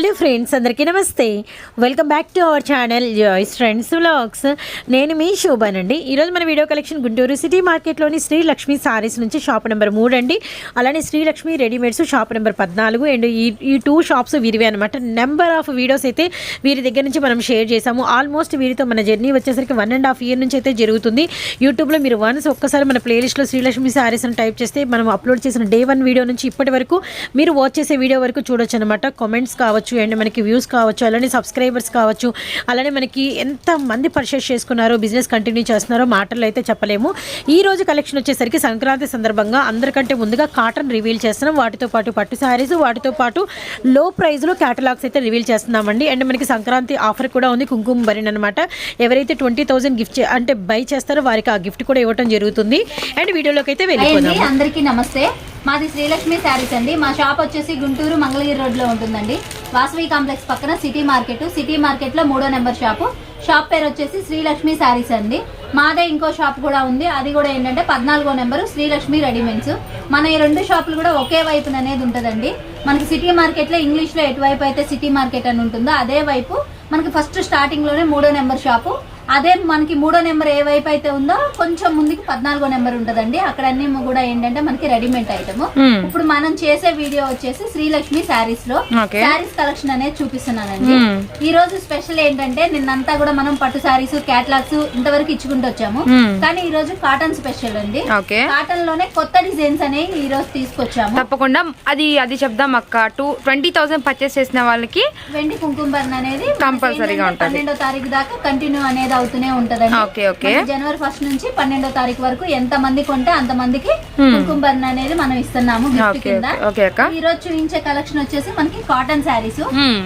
Hello friends అందరికీ నమస్తే. Welcome back to our channel Joy's friends vlogs నేను మీ శోభానండి ఈరోజు మన వీడియో కలెక్షన్ గుంటూరు సిటీ మార్కెట్లోని శ్రీ లక్ష్మి సారీస్ నుంచి షాప్ నెంబర్ మూడు అండి. అలానే Shri Lakshmi readymades shop number పద్నాలుగు అండ్ ఈ ఈ టూ షాప్స్ వీరివే అనమాట నెంబర్ ఆఫ్ వీడియోస్ అయితే వీరి దగ్గర నుంచి మనం షేర్ చేసాము ఆల్మోస్ట్ వీరితో మన జర్నీ వచ్చేసరికి వన్ అండ్ హాఫ్ ఇయర్ నుంచి అయితే జరుగుతుంది. యూట్యూబ్లో మీరు వన్స్ ఒక్కసారి మన ప్లేలిస్ట్లో శ్రీలక్ష్మి సారీస్ అని టైప్ చేస్తే మనం అప్లోడ్ చేసిన డే వన్ వీడియో నుంచి ఇప్పటి వరకు మీరు వాచ్ చేసే వీడియో వరకు చూడొచ్చు అనమాట కామెంట్స్ కావచ్చు అండ్ మనకి వ్యూస్ కావచ్చు అలానే సబ్స్క్రైబర్స్ కావచ్చు అలానే మనకి ఎంత మంది పర్చేస్ చేసుకున్నారో బిజినెస్ కంటిన్యూ చేస్తున్నారో మాటలు అయితే చెప్పలేము. ఈ రోజు కలెక్షన్ వచ్చేసరికి సంక్రాంతి సందర్భంగా అందరికంటే ముందుగా కాటన్ రివీల్ చేస్తున్నాం. వాటితో పాటు పట్టు శారీస్ వాటితో పాటు లో ప్రైస్లో క్యాటలాగ్స్ అయితే రివీల్ చేస్తున్నామండి. అండ్ మనకి సంక్రాంతి ఆఫర్ కూడా ఉంది కుంకుమ బరిన్ అనమాట ఎవరైతే ట్వంటీ థౌసండ్ గిఫ్ట్ అంటే బై చేస్తారో వారికి ఆ గిఫ్ట్ కూడా ఇవ్వడం జరుగుతుంది. అండ్ వీడియోలోకి అయితే వెళ్ళిపోదాం అందరికీ నమస్తే. మాది శ్రీలక్ష్మి శారీస్ అండి. మా షాప్ వచ్చేసి గుంటూరు మంగళగిరి రోడ్లో ఉంటుందండి. వాసవి కాంప్లెక్స్ పక్కన సిటీ మార్కెట్. సిటీ మార్కెట్లో మూడో నెంబర్ షాపు. షాప్ పేరు వచ్చేసి శ్రీలక్ష్మి శారీస్ అండి. మాదే ఇంకో షాప్ కూడా ఉంది. అది కూడా ఏంటంటే పద్నాలుగో నెంబరు శ్రీలక్ష్మి రెడీమేడ్స్. మన ఈ రెండు షాపులు కూడా ఒకే వైపున అనేది ఉంటుందండి. మనకి సిటీ మార్కెట్లో ఇంగ్లీష్లో ఎటువైపు అయితే సిటీ మార్కెట్ అని ఉంటుందో అదే వైపు మనకి ఫస్ట్ స్టార్టింగ్లోనే మూడో నెంబర్ షాపు. అదే మనకి మూడో నెంబర్ ఏ వైపు అయితే ఉందో కొంచెం ముందుకి పద్నాలుగో నెంబర్ ఉంటదండి. అక్కడ అన్ని కూడా ఏంటంటే మనకి రెడీమేడ్ ఐటమ్ ఇప్పుడు మనం చేసే వీడియో వచ్చేసి శ్రీలక్ష్మి శారీస్లో. శారీస్ కలెక్షన్ అనేది చూపిస్తున్నానండి. Hmm. ఈ రోజు స్పెషల్ ఏంటంటే నిన్నంతా కూడా మనం పట్టు శారీస్ క్యాట్లాగ్స్ ఇంతవరకు ఇచ్చుకుంటూ వచ్చాము. Hmm. కానీ ఈ రోజు కాటన్ స్పెషల్ అండి. కాటన్లోనే కొత్త డిజైన్స్ అనేవి ఈ రోజు తీసుకొచ్చాము. తప్పకుండా. అది అది చెప్దాం అక్క. టూ ట్వంటీ థౌసండ్ పర్చేస్ చేసిన వాళ్ళకి వెండి కుంకుమర్న్ అనేది మనకి Compulsory గా ఏంటంటే ఉంటది. పన్నెండో తారీఖు దాకా కంటిన్యూ అనేది అవుతూనే ఉంటదండి ఓకే, ఓకే. మనకి జనవరి ఫస్ట్ నుంచి పన్నెండో తారీఖు వరకు ఎంత మంది కొంటే అంత మందికి కుంకుమర్న్ అనేది మనం ఇస్తున్నాము గిఫ్ట్ కింద. ఈ రోజు చూపించే కలెక్షన్ వచ్చేసి మనకి కాటన్ శారీస్.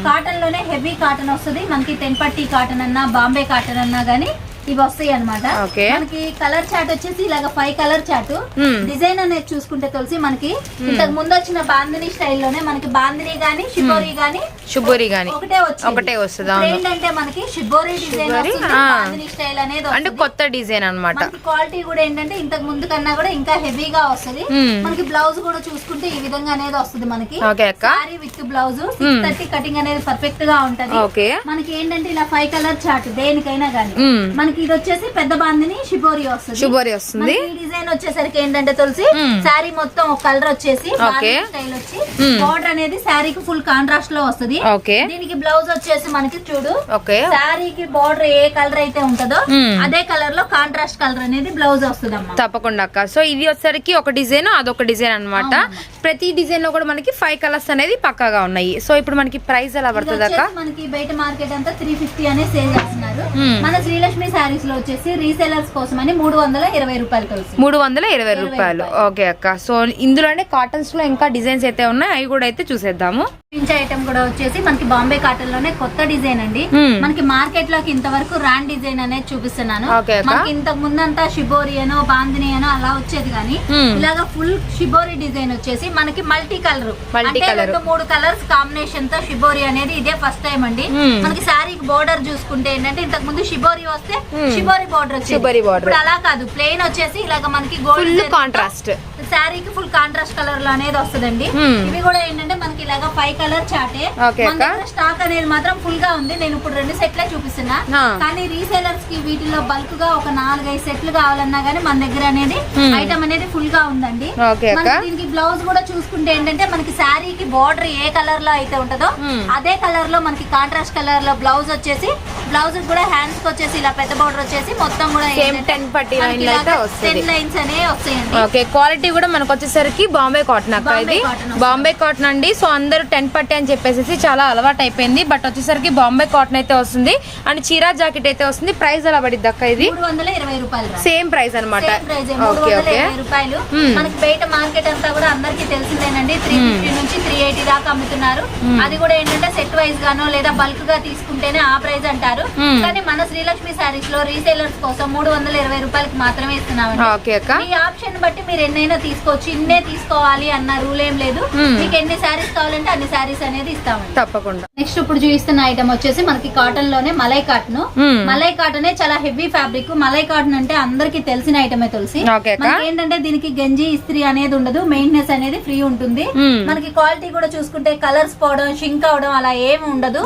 కాటన్లోనే హెవీ కాటన్ వస్తుంది మనకి టెన్ పట్టి కాటన్ అన్నా బాంబే కాటన్ అన్నా గానీ ఇవి వస్తాయి అనమాట. మనకి కలర్ చాట్ వచ్చేసి ఇలాగ ఫైవ్ కలర్ చాట్. డిజైన్ అనేది చూసుకుంటే తులసి మనకి ఇంతకు ముందు వచ్చిన బాందిని స్టైల్లోనే మనకి బాందిని గానీ షిబోరి గానీ శుభోరి గాని ఒకటే వచ్చింది ఒకటే వస్తుంది. ఏంటంటే మనకి shibori design shibori. Bandhani style అనేది అంటే. కొత్త డిజైన్ అన్నమాట మనకి క్వాలిటీ కూడా ఏంటంటే ఇంతకు ముందు కన్నా కూడా ఇంకా హెవీగా వస్తుంది. మనకి బ్లౌజ్ కూడా చూసుకుంటే ఈ విధంగా అనేది వస్తుంది మనకి saree with blouse six thirty cutting అనేది పర్ఫెక్ట్గా ఉంటది ఓకే మనకి ఏంటంటే ఇలా ఫైవ్ కలర్ చార్ట్ దేనికైనా గానీ మ్మ్. మనకి ఇది వచ్చేసి పెద్ద బాందిని షిబోరి వస్తుంది. శుభోరి వస్తుంది. ఈ డిజైన్ వచ్చేసరికి ఏంటంటే తులసి. శారీ మొత్తం ఒక కలర్ వచ్చేసి. స్టైల్ వచ్చి. బార్డర్ అనేది శారీకి ఫుల్ కాంట్రాస్ట్లో వస్తుంది. ఓకే. దీనికి బ్లౌజ్ వచ్చేసి మనకి చూడు శారీకి బార్డర్ ఏ కలర్ అయితే ఉంటుందో. అదే కలర్లో కాంట్రాస్ట్ కలర్ అనేది బ్లౌజ్ వస్తుంది అమ్మా తప్పకుండా అక్క. సో ఇది వచ్చేసరికి ఒక డిజైన్ అదొక డిజైన్ అన్నమాట. ప్రతి డిజైన్లో కూడా మనకి ఫైవ్ కలర్స్ అనేది పక్కాగా ఉన్నాయి. సో ఇప్పుడు మనకి ప్రైస్ ఎలా పడుతుంది అక్క? మనకి బయట మార్కెట్ అంతా త్రీ ఫిఫ్టీ అనే సేల్ చేస్తున్నారు. మన శ్రీలక్ష్మి శారీస్లో వచ్చేసి రీసెలర్స్ కోసం అని మూడు వందల ఇరవై రూపాయలు కలిసి మూడు వందల ఇరవై రూపాయలు ఓకే అక్క సో ఇందులోనే కాటన్స్లో ఇంకా డిజైన్స్ అయితే ఉన్నాయి అవి కూడా అయితే చూసేద్దాము చూపించే ఐటమ్ కూడా వచ్చేసి మనకి బాంబే కాటన్లోనే కొత్త డిజైన్ అండి. మనకి మార్కెట్లోకి ఇంతవరకు రాన్ డిజైన్ అనేది చూపిస్తున్నాను. మనకి ఇంతకు ముందంతా షిబోరి అనో బాందిని అనో అలా వచ్చేది కానీ. ఇలాగా ఫుల్ షిబోరి డిజైన్ వచ్చేసి మనకి మల్టీ కలర్ అంటే. రెండు మూడు కలర్స్ కాంబినేషన్తో షిబోరి అనేది ఇదే ఫస్ట్ టైం అండి. మనకి శారీకి బోర్డర్ చూసుకుంటే ఏంటంటే ఇంతకు ముందు షిబోరి వస్తే షిబోరి బోర్డర్ షిబోరి. ఇప్పుడు అలా కాదు. ప్లెయిన్ వచ్చేసి ఇలాగ మనకి ఫుల్ గోల్డ్ కాంట్రాస్ట్ శారీకి ఫుల్ కాంట్రాస్ట్ కలర్లో అనేది వస్తుందండి Hmm. ఇవి కూడా ఏంటంటే మనకి ఇలాగా ఫైవ్ కలర్ చాటే స్టాక్ అనేది మాత్రం ఫుల్గా ఉంది నేను ఇప్పుడు రెండు సెట్లే చూపిస్తున్నా. కానీ రీసేలర్స్కి వీటిలో బల్క్గా ఒక నాలుగైదు సెట్లు కావాలన్నా గానీ మన దగ్గర అనేది Hmm. ఐటమ్ అనేది ఫుల్గా ఉందండి దీనికి బ్లౌజ్ కూడా చూసుకుంటే ఏంటంటే మనకి శారీకి బార్డర్ ఏ కలర్లో అయితే ఉంటుందో Hmm. అదే కలర్లో మనకి కాంట్రాస్ట్ కలర్లో బ్లౌజ్ వచ్చేసి బ్లౌజ్ కూడా హ్యాండ్స్కి వచ్చేసి ఇలా పెద్ద బార్డర్ వచ్చేసి మొత్తం కూడా 10 పట్టీ. టెన్ లైన్స్ అనేవి వస్తాయండి క్వాలిటీ కూడా మనకు వచ్చేసరికి బాంబే కాటన్ అక్క ఇది. బాంబే కాటన్ అండి. సో అందరూ టెన్ పట్టి అని చెప్పేసి చాలా అలవాటు అయిపోయింది బట్ వచ్చేసరికి బాంబే కాటన్ అయితే వస్తుంది. అండ్ చీరా జాకెట్ అయితే వస్తుంది. ప్రైస్ ఎలా పడిద్ది అక్క ఇది. సేమ్ ప్రైస్ అనమాట ఓకే ఓకే. మనకి బయట మార్కెట్ అంతా కూడా అందరికి తెలిసిందేనండి. త్రీ ఫిఫ్టీ నుంచి త్రీ ఎయిటీ దాకా అమ్ముతున్నారు. అది కూడా ఏంటంటే సెట్ వైజ్ గానో లేదా బల్క్గా తీసుకుంటేనే ఆ ప్రైస్ అంటారు. కానీ మన శ్రీలక్ష్మి శారీస్లో రీసేలర్స్ కోసం మూడు వందల ఇరవై రూపాయలకి మాత్రమే అక్క. మీ ఆప్షన్ బట్టి మీరు ఎన్నైనా తీసుకోవచ్చు ఇన్నే తీసుకోవాలి అన్న రూల్ ఏం లేదు Hmm. మీకు ఎన్ని శారీస్ కావాలంటే అన్ని శారీస్ అనేది ఇస్తామండి తప్పకుండా నెక్స్ట్ ఇప్పుడు చూపిస్తున్న ఐటమ్ వచ్చేసి మనకి కాటన్లోనే malai cotton Hmm. Malai cotton చాలా హెవీ ఫ్యాబ్రిక్ మలై కాటన్ అంటే అందరికి తెలిసిన ఐటమే తులసి ఏంటంటే దీనికి గంజి ఇస్త్రీ అనేది ఉండదు మెయింటెనెన్స్ అనేది ఫ్రీ ఉంటుంది Hmm. మనకి క్వాలిటీ కూడా చూసుకుంటే కలర్స్ పోవడం షింక్ అవడం అలా ఏమి ఉండదు.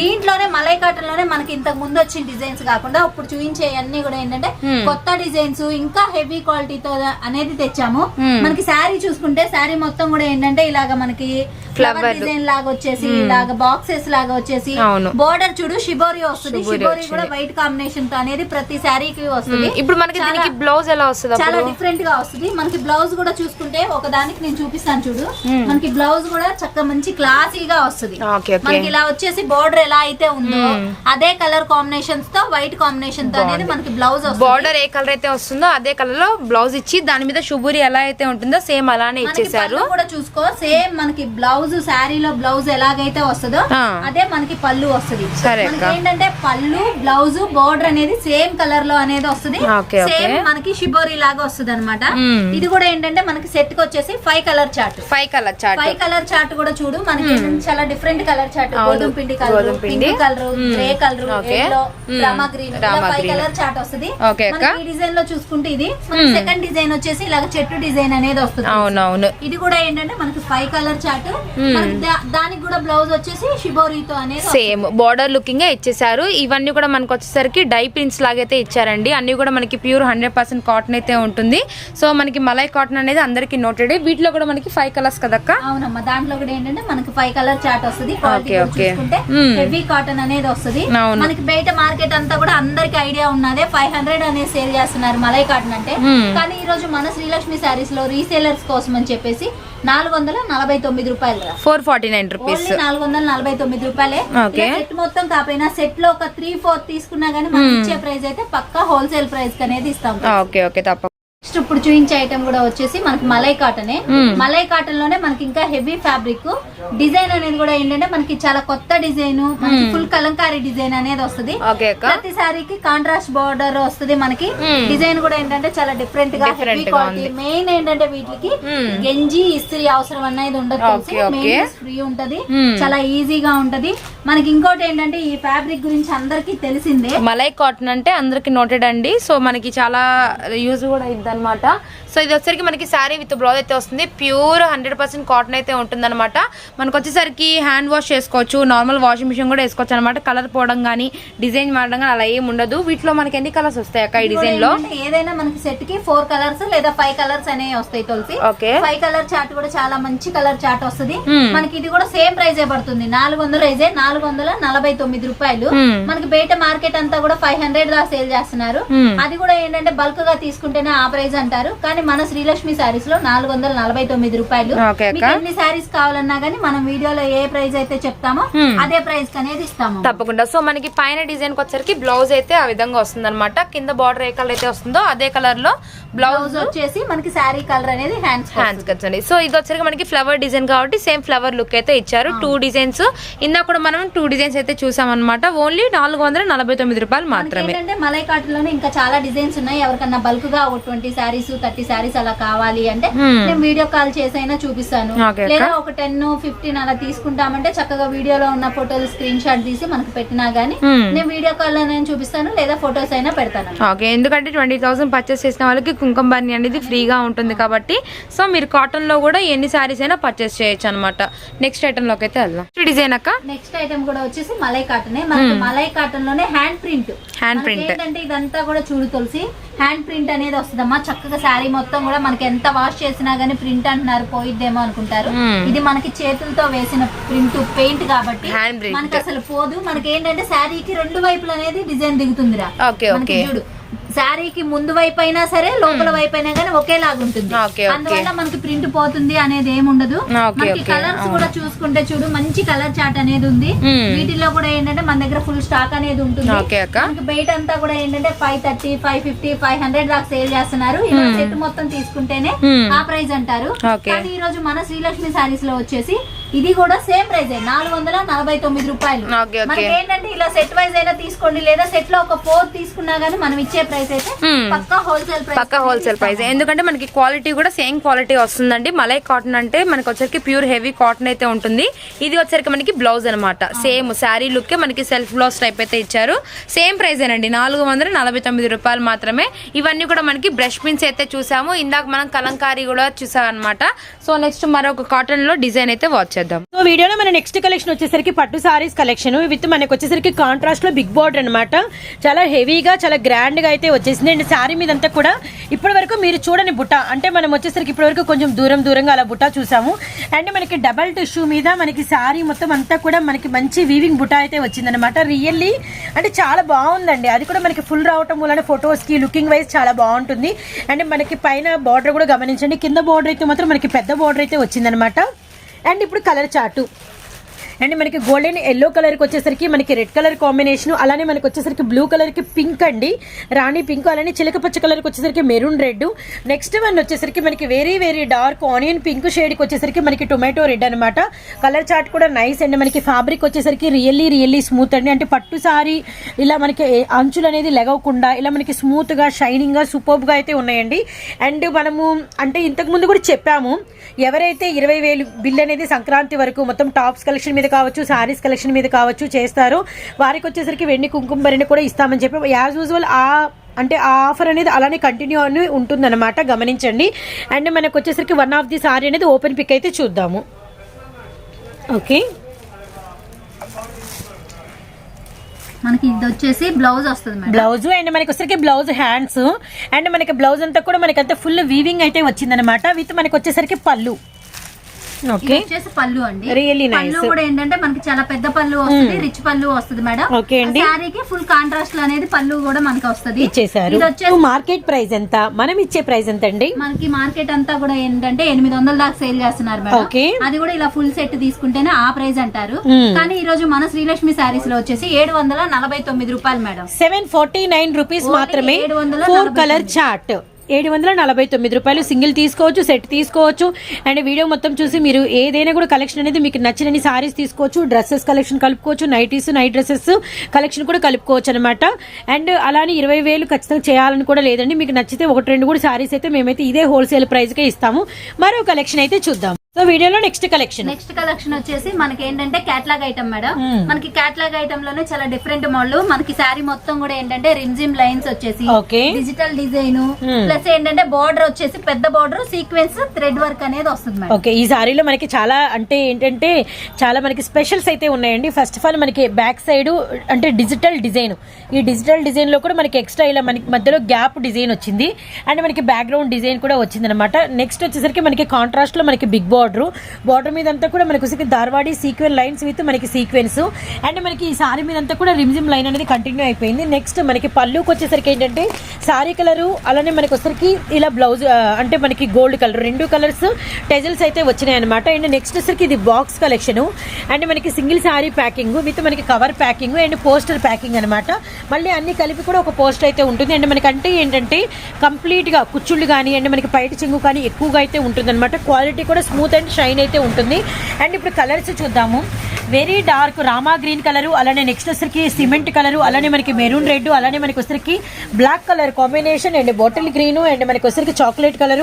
దీంట్లోనే మలై కాటన్లోనే మనకి ఇంతకు ముందు వచ్చిన డిజైన్స్ కాకుండా ఇప్పుడు చూపించే అన్ని కూడా ఏంటంటే. కొత్త డిజైన్స్ ఇంకా హెవీ క్వాలిటీతో అనేది తెచ్చాము. మనకి శారీ చూసుకుంటే శారీ మొత్తం కూడా ఏంటంటే ఇలాగ మనకి ఫ్లవర్. డిజైన్ లాగా వచ్చేసి ఇలాగ బాక్సెస్ లాగా వచ్చేసి. బోర్డర్ చూడు షిబోరి వస్తుంది. షిబోరి కూడా. వైట్ కాంబినేషన్తో అనేది ప్రతి శారీకి వస్తుంది. ఇప్పుడు మనకి దీనికి బ్లౌజ్ ఎలా వస్తుంది చాలా డిఫరెంట్గా వస్తుంది. మనకి బ్లౌజ్ కూడా చూసుకుంటే ఒక దానికి నేను చూపిస్తాను చూడు. మనకి బ్లౌజ్ కూడా చక్కగా మంచి క్లాసీగా వస్తుంది. ఓకే మనకి ఇలా వచ్చేసి బోర్డర్ ఎలా అయితే ఉందో అదే కలర్ కాంబినేషన్స్తో వైట్ కాంబినేషన్తో అనేది మనకి బ్లౌజ్ వస్తుంది. బార్డర్ ఏ కలర్ అయితే వస్తుందో అదే కలర్లో బ్లౌజ్ ఇచ్చి దాని మీద షుబూరి ఎలా అయితే ఉంటుందో సేమ్ అలానే ఇచ్చేసారు కూడా చూసుకో సేమ్ మనకి బ్లౌజ్ శారీలో బ్లౌజ్ ఎలాగైతే వస్తుందో. అదే మనకి పళ్ళు వస్తుంది. ఏంటంటే పళ్ళు బ్లౌజ్ బోర్డర్ అనేది సేమ్ కలర్లో అనేది వస్తుంది. సేమ్ మనకి షిబోరి లాగా వస్తుంది అనమాట. ఇది కూడా ఏంటంటే మనకి సెట్కి వచ్చేసి five colour chart five colour chart five colour chart కూడా చూడు మనకి చాలా డిఫరెంట్ కలర్ చార్ట్. గోధుమ పిండి కలర్ పిండి. Colour. Grey colour. Rama green five. Colour chart వస్తుంది ఈ డిజైన్లో చూసుకుంటే ఇది. సెకండ్ డిజైన్ వచ్చేసి ఇలాగ చెట్టు డిజైన్ అనేది వస్తుంది. అవునవును. ఇది కూడా ఏంటంటే మనకి ఫైవ్ కలర్ దా- దానికి కూడా బ్లౌజ్ వచ్చేసి షిబోరితో అనేది. సేమ్. బార్డర్ లుకింగ్ ఇచ్చేసారు ఇవన్నీ కూడా మనకు వచ్చేసరికి డై ప్రింట్స్ లాగైతే ఇచ్చారండి. అన్ని కూడా మనకి ప్యూర్ హండ్రెడ్ పర్సెంట్ కాటన్ అయితే ఉంటుంది. సో మనకి మలై కాటన్ అనేది అందరికి నోటెడ్. వీటిలో కూడా మనకి ఫైవ్ కలర్స్ కదక్క? అవునమ్మా. దాంట్లో కూడా ఏంటంటే మనకి ఫైవ్ కలర్ చార్ట్ వస్తుంది. Okay, okay. హెవీ కాటన్ అనేది వస్తుంది. మనకి బయట మార్కెట్ అంతా కూడా అందరికి ఐడియా ఉన్నదే ఫైవ్ హండ్రెడ్ అనేది సేల్ చేస్తున్నారు మలై కాటన్ అంటే. కానీ ఈ రోజు మన శ్రీలక్ష్మి శారీస్ లో రీసేలర్స్ కోసం అని చెప్పేసి నాలుగు వందల నలభై తొమ్మిది రూపాయలు. Four forty nine rupees. నాలుగు వందల నలభై తొమ్మిది రూపాయలే. సెట్ మొత్తం కాకపోయినా సెట్లో ఒక త్రీ ఫోర్ తీసుకున్నా గానీ ఇచ్చే ప్రైస్ అయితే పక్కా హోల్సేల్ ప్రైస్ అనేది ఇస్తాం ఓకే ఓకే తప్ప నెక్స్ట్ ఇప్పుడు చూపించే ఐటమ్ కూడా వచ్చేసి మనకి మలై కాటనే. మలై కాటన్లోనే మనకి ఇంకా హెవీ ఫ్యాబ్రిక్ డిజైన్ అనేది కూడా ఏంటంటే మనకి చాలా కొత్త డిజైన్ ఫుల్ కలంకారీ డిజైన్ అనేది వస్తుంది ప్రతి సారీకి కాంట్రాస్ట్ బార్డర్ వస్తుంది మనకి. డిజైన్ కూడా ఏంటంటే చాలా డిఫరెంట్గా హెవీ క్వాలిటీ. మెయిన్ ఏంటంటే వీటికి. గంజి ఇస్త్రీ అవసరం అనేది ఉండదు. ఫ్రీ ఉంటది. చాలా ఈజీగా ఉంటది మనకి ఇంకోటి ఏంటంటే ఈ ఫ్యాబ్రిక్ గురించి అందరికీ తెలిసిందే మలై కాటన్ అంటే అందరికి నోటెడ్ అండి సో మనకి చాలా యూజ్ కూడా అనమాట సో ఇది వచ్చేసరికి మనకి శారీ విత్ బ్లౌజ్ అయితే వస్తుంది. ప్యూర్ హండ్రెడ్ పర్సెంట్ కాటన్ అయితే ఉంటుంది అనమాట మనకు వచ్చేసరికి హ్యాండ్ వాష్ చేసుకోవచ్చు నార్మల్ వాషింగ్ మిషన్ కూడా వేసుకోవచ్చు అనమాట కలర్ పోవడం కానీ డిజైన్ మారడం కానీ అలా ఏం ఉండదు. వీటిలో మనకి ఎన్ని కలర్స్ వస్తాయి అక్క ఈ డిజైన్లో ఏదైనా మనకి సెట్కి ఫోర్ కలర్స్ లేదా ఫైవ్ కలర్స్ అనేవి వస్తాయి Tulasi. Okay. Five colour chart కూడా చాలా మంచి కలర్ చార్ట్ వస్తుంది. మనకి ఇది కూడా సేమ్ ప్రైజే పడుతుంది. నాలుగు వందల ప్రైజే నాలుగు వందల నలభై తొమ్మిది రూపాయలు. మ్మ్. మనకి బయట మార్కెట్ అంతా కూడా ఫైవ్ హండ్రెడ్ దాకా సేల్ చేస్తున్నారు. మ్మ్. అది కూడా ఏంటంటే బల్క్గా తీసుకుంటేనే ఆ ప్రైస్ అంటారు. కానీ మన శ్రీలక్ష్మి శారీస్లో నాలుగు వందల నలభై తొమ్మిది రూపాయలు. మీకు ఎన్ని శారీస్ కావాలన్నా గానీ మనం వీడియోలో ఏ ప్రైస్ అయితే చెప్తామో. అదే ప్రైస్ అనేది ఇస్తాము. తప్పకుండా. సో మనకి పైన డిజైన్కి వచ్చరికి బ్లౌజ్ అయితే ఆ విధంగా వస్తుంది అనమాట కింద బార్డర్ ఏ కలర్ అయితే వస్తుందో అదే కలర్లో బ్లౌజ్ వచ్చేసి మనకి శారీ కలర్ అనేది హ్యాండ్స్ హ్యాండ్స్ కట్స్ అండి సో ఇది వచ్చరికి మనకి ఫ్లవర్ డిజైన్ కాబట్టి సేమ్ ఫ్లవర్ లుక్ అయితే ఇచ్చారు. టూ డిజైన్స్ ఇందాక కూడా మనం టూ డిజైన్స్ అయితే చూసాం అనమాట ఓన్లీ నాలుగు వందల నలభై తొమ్మిది రూపాయలు మాత్రమే. ఏంటంటే మలై కాటన్లోనే ఇంకా చాలా డిజైన్స్ ఉన్నాయి. ఎవరికన్నా బల్క్గా ఒక ట్వంటీ శారీస్ థర్టీ శారీస్ అలా కావాలి అంటే Hmm. నేను వీడియో కాల్ చేసైనా చూపిస్తాను. లేదా. ఒక టెన్ ఫిఫ్టీన్ అలా తీసుకుంటామంటే చక్కగా వీడియోలో ఉన్న ఫోటోలు స్క్రీన్ షాట్ తీసి మనకు పెట్టినా గానీ Hmm. నేను వీడియో కాల్లో నేను చూపిస్తాను లేదా ఫొటోస్ అయినా పెడతాను. ఓకే ఎందుకంటే ట్వంటీ థౌసండ్ పర్చేస్ చేసిన వాళ్ళకి కుంకుమ బర్నీ అనేది ఫ్రీగా ఉంటుంది కాబట్టి సో మీరు కాటన్లో కూడా ఎన్ని శారీస్ అయినా పర్చేస్ చేయొచ్చు అనమాట నెక్స్ట్ ఐటమ్లోకి అయితే వెళ్దాం. డిజైన్ అక్క? నెక్స్ట్ ఐటమ్ కూడా వచ్చేసి మలై కాటనే మనకి మలై కాటన్లోనే హ్యాండ్ ప్రింట్ హ్యాండ్ ప్రింట్ ఏంటంటే ఇదంతా కూడా చూడు తులసి హ్యాండ్ ప్రింట్ అనేది వస్తుందమ్మా. చక్కగా శారీ మొత్తం కూడా మనకి ఎంత వాష్ చేసినా గానీ ప్రింట్ అంటున్నారు పోయిద్దేమో అనుకుంటారు. ఇది మనకి చేతులతో వేసిన ప్రింట్ పెయింట్ కాబట్టి. మనకి అసలు పోదు మనకి ఏంటంటే శారీకి రెండు వైపులు అనేది డిజైన్ దిగుతుందిరా మనకి చూడు శారీకి ముందు వైపు అయినా సరే లోపల వైపు అయినా కానీ ఒకేలాగా ఉంటుంది ఓకే. అందువల్ల మనకి ప్రింట్ పోతుంది అనేది ఏమి ఉండదు ఓకే, మనకి. కలర్స్ కూడా చూసుకుంటే చూడు మంచి కలర్ చాట్ అనేది ఉంది మ్మ్. వీటిల్లో కూడా ఏంటంటే మన దగ్గర ఫుల్ స్టాక్ అనేది ఉంటుంది మనకి బయట అంతా కూడా ఏంటంటే five thirty five fifty five hundred దాకా సేల్ చేస్తున్నారు ఇలా సెట్ మొత్తం తీసుకుంటేనే Hmm. ఆ ప్రైస్ అంటారు. కానీ ఈ రోజు మన శ్రీలక్ష్మి శారీస్లో వచ్చేసి ఇది కూడా సేమ్ ప్రైస్ నాలుగు వందల నలభై తొమ్మిది రూపాయలు. Okay, okay. మనకి ఏంటంటే ఇలా సెట్ వైజ్ అయినా తీసుకోండి లేదా సెట్లో ఒక ఫోర్ తీసుకున్నా గానీ మనం ఇచ్చే ప్రైస్ అయితే. పక్కా హోల్సేల్ ప్రైస్ పక్క హోల్సేల్ ప్రైస్ ఎందుకంటే మనకి క్వాలిటీ కూడా సేమ్ క్వాలిటీ వస్తుందండి. మలై కాటన్ అంటే మనకి వచ్చరికి ప్యూర్ హెవీ కాటన్ అయితే ఉంటుంది. ఇది వచ్చరికి మనకి బ్లౌజ్ అనమాట సేమ్ శారీ లుక్ మనకి సెల్ఫ్ బ్లౌజ్ టైప్ అయితే ఇచ్చారు. సేమ్ ప్రైస్ ఏనండి. నాలుగు వందల నలభై తొమ్మిది రూపాయలు మాత్రమే. ఇవన్నీ కూడా మనకి బ్రష్ పిన్స్ అయితే చూసాము. ఇందాక మనం కలంకారీ కూడా చూసాం అనమాట సో నెక్స్ట్ మరొక కాటన్లో డిజైన్ అయితే వాచ్ చేద్దాం. సో వీడియోలో మన నెక్స్ట్ కలెక్షన్ వచ్చేసరికి పట్టు సారీస్ కలెక్షన్ విత్ మనకి వచ్చేసరికి కాంట్రాస్ట్లో బిగ్ బోర్డర్ అనమాట చాలా హెవీగా చాలా గ్రాండ్గా అయితే వచ్చేసింది. అండ్ సారీ మీద అంతా కూడా ఇప్పటి వరకు మీరు చూడని బుట్ట. అంటే మనం వచ్చేసరికి ఇప్పటి వరకు కొంచెం దూరం దూరంగా అలా బుట్ట చూసాము. అండ్ మనకి డబల్ టిష్యూ మీద మనకి సారీ మొత్తం అంతా కూడా మనకి మంచి వీవింగ్ బుట్ట అయితే వచ్చిందనమాట రియల్లీ అంటే చాలా బాగుందండి. అది కూడా మనకి ఫుల్ రావటం వలన ఫొటోస్కి లుకింగ్ వైజ్ చాలా బాగుంటుంది. అండ్ మనకి పైన బార్డర్ కూడా గమనించండి. కింద బార్డర్ అయితే మాత్రం మనకి పెద్ద బార్డర్ అయితే వచ్చిందనమాట అండ్ ఇప్పుడు కలర్ చాటు. అండ్ మనకి గోల్డెన్ ఎల్లో కలర్కి వచ్చేసరికి మనకి రెడ్ కలర్ కాంబినేషన్ అలానే మనకి వచ్చేసరికి బ్లూ కలర్కి పింక్ అండి. రాణి పింక్ అలానే చిలక పచ్చ కలర్కి వచ్చేసరికి మెరూన్ రెడ్. నెక్స్ట్ వన్ వచ్చేసరికి మనకి very very dark onion pink షేడ్కి వచ్చేసరికి మనకి టొమాటో రెడ్ అనమాట కలర్ చార్ట్ కూడా నైస్ అండ్ మనకి ఫ్యాబ్రిక్ వచ్చేసరికి రియల్లీ రియల్లీ స్మూత్ అండి. అంటే పట్టు సారీ ఇలా మనకి అంచులు అనేది లెగవకుండా ఇలా మనకి స్మూత్గా షైనింగ్గా సూపర్గా అయితే ఉన్నాయండి. అండ్ మనము అంటే ఇంతకు ముందు కూడా చెప్పాము ఎవరైతే ఇరవై వేలు బిల్ అనేది సంక్రాంతి వరకు మొత్తం టాప్స్ కలెక్షన్ మీద కావచ్చు సారీస్ కలెక్షన్ మీద కావచ్చు చేస్తారో. వారికి వచ్చేసరికి వెండి కుంకుమ భరిణి కూడా ఇస్తామని చెప్పి యాజ్ యూజువల్ ఆ అంటే ఆ ఆఫర్ అనేది అలానే కంటిన్యూ అని ఉంటుందన్నమాట గమనించండి. అండ్ మనకు వచ్చేసరికి వన్ ఆఫ్ ది సారీ అనేది ఓపెన్ పిక్ అయితే చూద్దాము. ఓకే మనకి ఇది వచ్చేసి బ్లౌజ్ వస్తుంది బ్లౌజ్ అండ్ మనకి వచ్చేసరికి బ్లౌజ్ హ్యాండ్స్ అండ్ మనకి బ్లౌజ్ అంతా కూడా మనకి అంతా ఫుల్ వీవింగ్ అయితే వచ్చిందనమాట విత్ మనకి వచ్చేసరికి పళ్ళు. ఓకే. వచ్చేసి పళ్ళు అండి. Nice. పళ్ళు కూడా ఏంటంటే మనకి చాలా పెద్ద పళ్ళు వస్తుంది రిచ్ పళ్ళు వస్తుంది మేడం. అండి. శారీకి ఫుల్ కాంట్రాస్ట్ అనేది పళ్ళు కూడా మనకి వస్తుంది. ఇచ్చేసారు ఇది వచ్చేసి మార్కెట్ ప్రైస్ ఎంత? మనం ఇచ్చే ప్రైస్ ఎంత అండి మనకి మార్కెట్ అంతా కూడా ఏంటంటే ఎనిమిది వందల దాకా సేల్ చేస్తున్నారు మేడం. Okay. అది కూడా ఇలా ఫుల్ సెట్ తీసుకుంటేనే ఆ ప్రైస్ అంటారు. Hmm. కానీ ఈ రోజు మన శ్రీలక్ష్మి శారీస్లో వచ్చేసి ఏడు వందల నలభై తొమ్మిది రూపాయలు madam. Seven forty nine rupees మాత్రమే 749 ఫోర్ కలర్ చార్ట్ ఏడు వందల నలభై తొమ్మిది రూపాయలు సింగిల్ తీసుకోవచ్చు సెట్ తీసుకోవచ్చు. అండ్ వీడియో మొత్తం చూసి మీరు ఏదైనా కూడా కలెక్షన్ అనేది మీకు నచ్చినన్ని సారీస్ తీసుకోవచ్చు డ్రెస్సెస్ కలెక్షన్ కలుపుకోవచ్చు నైటీస్ నైట్ డ్రెస్సెస్ కలెక్షన్ కూడా కలుపుకోవచ్చు అనమాట అండ్ అలానే ఇరవై వేలు ఖచ్చితంగా చేయాలని కూడా లేదండి. మీకు నచ్చితే ఒకటి రెండు కూడా సారీస్ అయితే మేమైతే ఇదే హోల్సేల్ ప్రైస్కే ఇస్తాము. మరో కలెక్షన్ అయితే చూద్దాం. సో వీడియోలో నెక్స్ట్ కలెక్షన్. నెక్స్ట్ కలెక్షన్ వచ్చేసి మనకి ఏంటంటే క్యాట్లాగ్ ఐటమ్ మేడం. Hmm. మనకి క్యాట్లాగ్ ఐటమ్లోనే చాలా డిఫరెంట్ మోడల్. మనకి శారీ మొత్తం కూడా ఏంటంటే రిమ్జిమ్ లైన్స్ వచ్చేసి okay. Digital design Hmm. Plus ఏంటంటే బార్డర్ వచ్చేసి పెద్ద బార్డర్ సీక్వెన్స్ థ్రెడ్ వర్క్ అనేది వస్తుంది ఓకే ఈ సారీలో మనకి చాలా అంటే ఏంటంటే చాలా మనకి స్పెషల్స్ అయితే ఉన్నాయండి. ఫస్ట్ ఆఫ్ ఆల్ మనకి బ్యాక్ సైడ్ అంటే డిజిటల్ డిజైన్ ఈ డిజిటల్ డిజైన్లో కూడా మనకి ఎక్స్ట్రా ఇలా మనకి మధ్యలో గ్యాప్ డిజైన్ వచ్చింది. అండ్ మనకి బ్యాక్గ్రౌండ్ డిజైన్ కూడా వచ్చింది అనమాట నెక్స్ట్ వచ్చేసరికి మనకి కాంట్రాస్ట్లో మనకి బిగ్ బార్డర్. బార్డర్ మీద అంతా కూడా మనకి ధార్వాడి సీక్వెన్ లైన్స్ విత్ మనకి సీక్వెన్స్. అండ్ మనకి ఈ సారీ మీద అంతా కూడా రిమ్జిమ్ లైన్ అనేది కంటిన్యూ అయిపోయింది. నెక్స్ట్ మనకి పళ్ళుకి వచ్చేసరికి ఏంటంటే సారీ కలరు అలానే మనకి వచ్చేసరికి ఇలా బ్లౌజ్ అంటే మనకి గోల్డ్ కలర్. రెండు కలర్స్ టెజల్స్ అయితే వచ్చినాయి అనమాట అండ్ నెక్స్ట్ వచ్చేసరికి ఇది బాక్స్ కలెక్షన్. అండ్ మనకి సింగిల్ సారీ ప్యాకింగ్ విత్ మనకి cover packing and poster packing అనమాట మళ్ళీ అన్ని కలిపి కూడా ఒక పోస్టర్ అయితే ఉంటుంది. అండ్ మనకి అంటే ఏంటంటే కంప్లీట్గా కుచ్చుళ్ళు కానీ అండ్ మనకి పైట చెంగు కానీ ఎక్కువగా అయితే ఉంటుందన్నమాట. క్వాలిటీ కూడా స్మూత్ అండ్ షైన్ అయితే ఉంటుంది. అండ్ ఇప్పుడు కలర్స్ చూద్దాము. Very dark Rama green colour అలానే నెక్స్ట్ వచ్చరికి సిమెంట్ కలర్ అలానే మనకి మెరూన్ రెడ్ అలానే మనకి వచ్చరికి black colour combination and bottle green and మనకి వచ్చరికి chocolate colour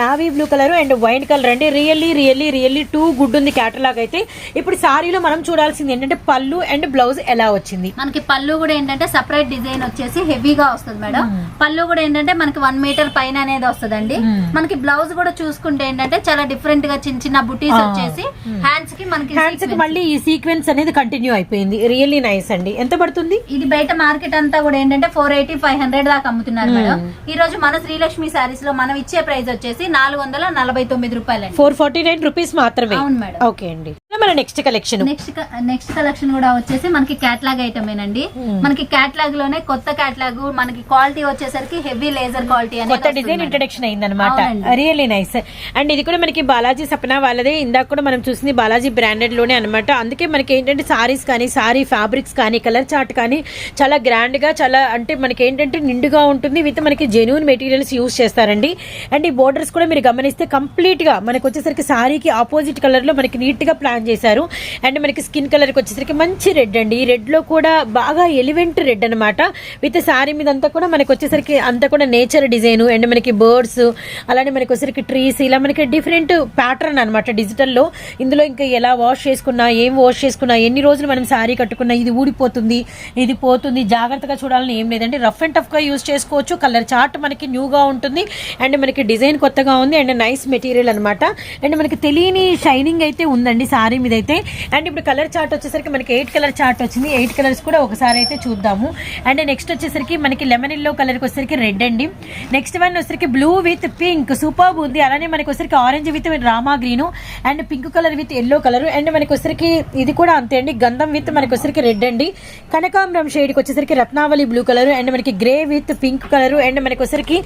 navy blue colour and wine colour అండి really really really too good ఉంది క్యాటలాగ్ అయితే. ఇప్పుడు సారీలో మనం చూడాల్సింది ఏంటంటే పళ్ళు అండ్ బ్లౌజ్ ఎలా వచ్చింది? మనకి పళ్ళు కూడా ఏంటంటే సపరేట్ డిజైన్ వచ్చేసి హెవీగా వస్తుంది మేడం. పళ్ళు కూడా ఏంటంటే మనకి వన్ మీటర్ పైన అనేది వస్తుందండి. Hmm. మనకి బ్లౌజ్ కూడా చూసుకుంటే ఏంటంటే చాలా డిఫరెంట్గా చిన్న చిన్న బుటీస్. వచ్చేసి హ్యాండ్స్కి మనకి హ్యాండ్స్కి. మళ్ళీ ఈ సీక్వెన్స్ అనేది కంటిన్యూ అయిపోయింది. రియల్లీ నైస్ అండి. ఎంత పడుతుంది? ఇది బయట మార్కెట్ అంతా కూడా ఏంటంటే ఫోర్ ఎయిటీ ఫైవ్ హండ్రెడ్ దాకా అమ్ముతున్నారు మేడం. ఈ రోజు మన శ్రీలక్ష్మి సారీస్లో మనం ఇచ్చే ప్రైస్ వచ్చేసి నాలుగు వందల నలభై తొమ్మిది రూపాయలండి. ఫోర్ ఫార్టీ నైన్ రూపీస్ మాత్రమే. అవును మేడం. ఓకే అండి. మన next collection next next collection కూడా వచ్చేసి మనకి క్యాట్లాగ్ ఐటమ్ ఏనండి. Hmm. మనకి క్యాట్లాగ్లోనే కొత్త క్యాట్లాగ్ మనకి క్వాలిటీ వచ్చేసరికి హెవీ లేజర్ క్వాలిటీ కొత్త డిజైన్ ఇంట్రడక్షన్ అయిందనమాట. రియల్లీ నైస్ అండ్ ఇది కూడా మనకి బాలాజీ సపనా వాళ్ళదే. ఇందాక కూడా మనం చూసింది బాలాజీ బ్రాండెడ్లోనే అనమాట అందుకే మనకి ఏంటంటే సారీస్ కానీ సారీ ఫ్యాబ్రిక్స్ కానీ కలర్ చార్ట్ కానీ చాలా గ్రాండ్గా చాలా అంటే మనకి ఏంటంటే నిండుగా ఉంటుంది. విత్ మనకి జెన్యున్ మెటీరియల్స్ యూస్ చేస్తారండి. అండ్ ఈ బోర్డర్స్ కూడా మీరు గమనిస్తే కంప్లీట్గా మనకి వచ్చేసరికి సారీకి ఆపోజిట్ కలర్లో మనకి నీట్గా ప్లాన్ ప్లాన్ చేశారు. అండ్ మనకి స్కిన్ కలర్కి వచ్చేసరికి మంచి రెడ్ అండి. ఈ రెడ్లో కూడా బాగా ఎలివెంట్ రెడ్ అనమాట విత్ శారీ మీద అంతా కూడా మనకి వచ్చేసరికి అంతా కూడా నేచర్ డిజైన్. అండ్ మనకి బర్డ్స్ అలానే మనకి వచ్చేసరికి ట్రీస్ ఇలా మనకి డిఫరెంట్ ప్యాటర్న్ అనమాట డిజిటల్లో ఇందులో ఇంకా ఎలా వాష్ చేసుకున్నా ఏం వాష్ చేసుకున్నా ఎన్ని రోజులు మనం శారీ కట్టుకున్నా ఇది ఊడిపోతుంది ఇది పోతుంది. జాగ్రత్తగా చూడాలని ఏం లేదంటే రఫ్ అండ్ టఫ్గా యూస్ చేసుకోవచ్చు. కలర్ చార్ట్ మనకి న్యూగా ఉంటుంది. అండ్ మనకి డిజైన్ కొత్తగా ఉంది. అండ్ నైస్ మెటీరియల్ అనమాట అండ్ మనకి తెలియని షైనింగ్ అయితే ఉందండి శారీ మీద అయితే అండ్ ఇప్పుడు కలర్ చార్ట్ వచ్చేసరికి మనకి ఎయిట్ కలర్ చార్ట్ వచ్చింది. ఎయిట్ కలర్స్ కూడా ఒకసారి అయితే చూద్దాము. అండ్ నెక్స్ట్ వచ్చేసరికి మనకి లెమన్ ఎల్లో కలర్కి వచ్చేసరికి రెడ్ అండి. నెక్స్ట్ వన్ వచ్చేసరికి బ్లూ విత్ పింక్. సూపర్ ఉంది. అలానే మనకి వచ్చేసరికి orange with Rama green. And pink colour with yellow colour. And మనకి ఇది కూడా అంతే అండి. గంధం విత్ మనకి రెడ్ అండి. కనకాంబరం షేడ్కి వచ్చేసరికి రత్నావళి బ్లూ కలర్. అండ్ మనకి grey with pink colour. And మనకి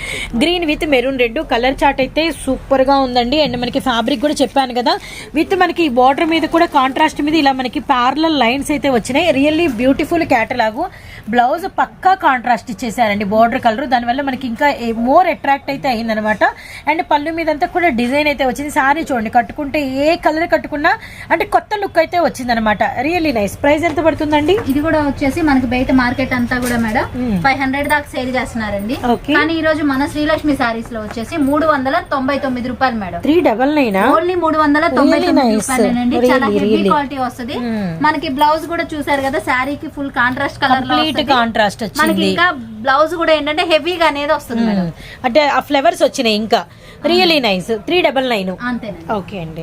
green with maroon red. Colour chart అయితే సూపర్గా ఉందండి. అండ్ మనకి ఫ్యాబ్రిక్ కూడా చెప్పాను కదా. విత్ మనకి బార్డర్ మీద కూడా కాంట్రాస్ట్ మీద ఇలా మనకి ప్యారలల్ లైన్స్ అయితే వచ్చినాయి. Really beautiful catalogue. బ్లౌజ్ పక్కా కాంట్రాస్ట్ ఇచ్చేసారండి బార్డర్ కలర్. దానివల్ల మనకి ఇంకా మోర్ అట్రాక్ట్ అయితే అయిందనమాట. అండ్ పళ్ళు మీదంతా కూడా డిజైన్ అయితే వచ్చింది. సారీ చూడండి కట్టుకుంటే ఏ కలర్ కట్టుకున్నా అంటే కొత్త లుక్ అయితే వచ్చిందనమాట. రియల్లీ నైస్ ప్రైస్ ఎంత పడుతుందండి? ఇది కూడా వచ్చేసి మనకి బయట మార్కెట్ అంతా కూడా మేడం Hmm. ఫైవ్ హండ్రెడ్ దాకా సేల్ చేస్తున్నారండి. కానీ ఈ రోజు మన శ్రీలక్ష్మి సారీస్లో వచ్చేసి మూడు వందల తొంభై తొమ్మిది రూపాయలు madam. Three double nine only మూడు వందల తొంభై తొమ్మిది. రూపాయలేనండి చాలా హెవీ. క్వాలిటీ వస్తుంది. Hmm. మనకి బ్లౌజ్ కూడా చూసారు కదా శారీకి ఫుల్ కాంట్రాస్ట్ కలర్లో. కాంట్రాస్ట్ మనకి ఇంకా బ్లౌజ్ కూడా ఏంటంటే హెవీగా అనేది వస్తుంది మేడం. అంటే ఆ ఫ్లేవర్స్ వచ్చినాయి ఇంకా. Really nice three double nine అంతేనండి. ఓకే అండి.